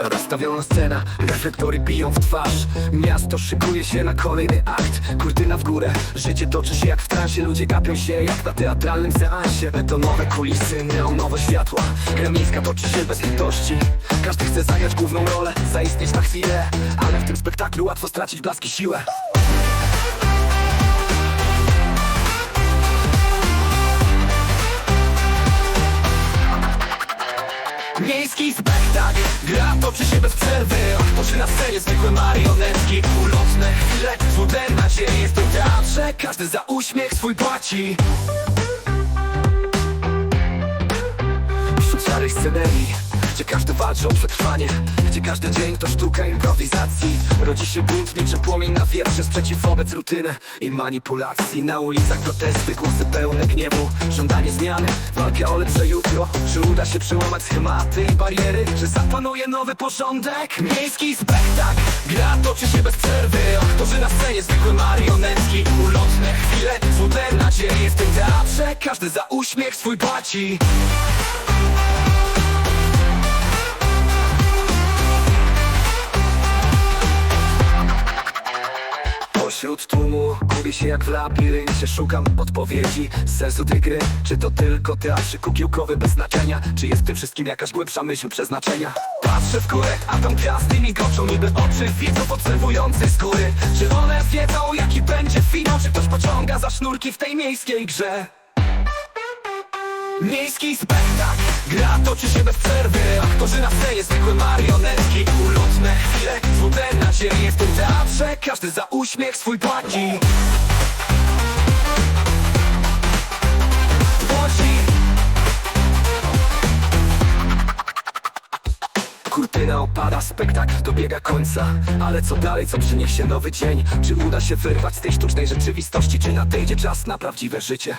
Rozstawiona scena, reflektory biją w twarz. Miasto szykuje się na kolejny akt. Kurtyna w górę, życie toczy się jak w transie. Ludzie gapią się jak na teatralnym seansie. Betonowe kulisy, neonowe światła. Gra toczy się bez litości. Każdy chce zagrać główną rolę, zaistnieć na chwilę. Ale w tym spektaklu łatwo stracić blask i siłę Miejski spektakl. Gra toczy się bez przerwy. Aktorzy na scenie zwykłe marionetki. Ulotne chwile, złote nadzieje W tym teatrze. Każdy za uśmiech swój płaci. Wśród szarej scenerii Gdzie każdy walczy o przetrwanie Gdzie każdy dzień to sztuka improwizacji. Rodzi się bunt niczym płomień na wietrze Sprzeciw wobec rutyny i manipulacji. Na ulicach protesty, głosy pełne gniewu Żądanie zmiany, walka o lepsze jutro. Czy uda się przełamać schematy i bariery Że zapanuje nowy porządek? Miejski spektakl Gra toczy się bez przerwy. Aktorzy na scenie zwykłe marionetki Ulotne chwile, złote nadzieje W tym teatrze. Każdy za uśmiech swój płaci Pośród tłumu gubię się jak w labiryncie Szukam odpowiedzi, sensu tej gry. Czy to tylko teatr kukiełkowy bez znaczenia? Czy jest w tym wszystkim jakaś głębsza myśl przeznaczenia? Patrzę w górę, a tam gwiazdy migoczą Niby oczy widzów obserwujących z góry Czy one wiedzą jaki będzie finał? Czy ktoś pociąga za sznurki w tej miejskiej grze? Miejski spektakl. Gra toczy się bez przerwy Aktorzy na scenie zwykłe marionetki Ulotne chwile, złote nadzieje W tym teatrze każdy za uśmiech swój płaci Płaci Kurtyna opada, spektakl dobiega końca Ale co dalej, co przyniesie nowy dzień? Czy uda się wyrwać z tej sztucznej rzeczywistości? Czy nadejdzie czas na prawdziwe życie?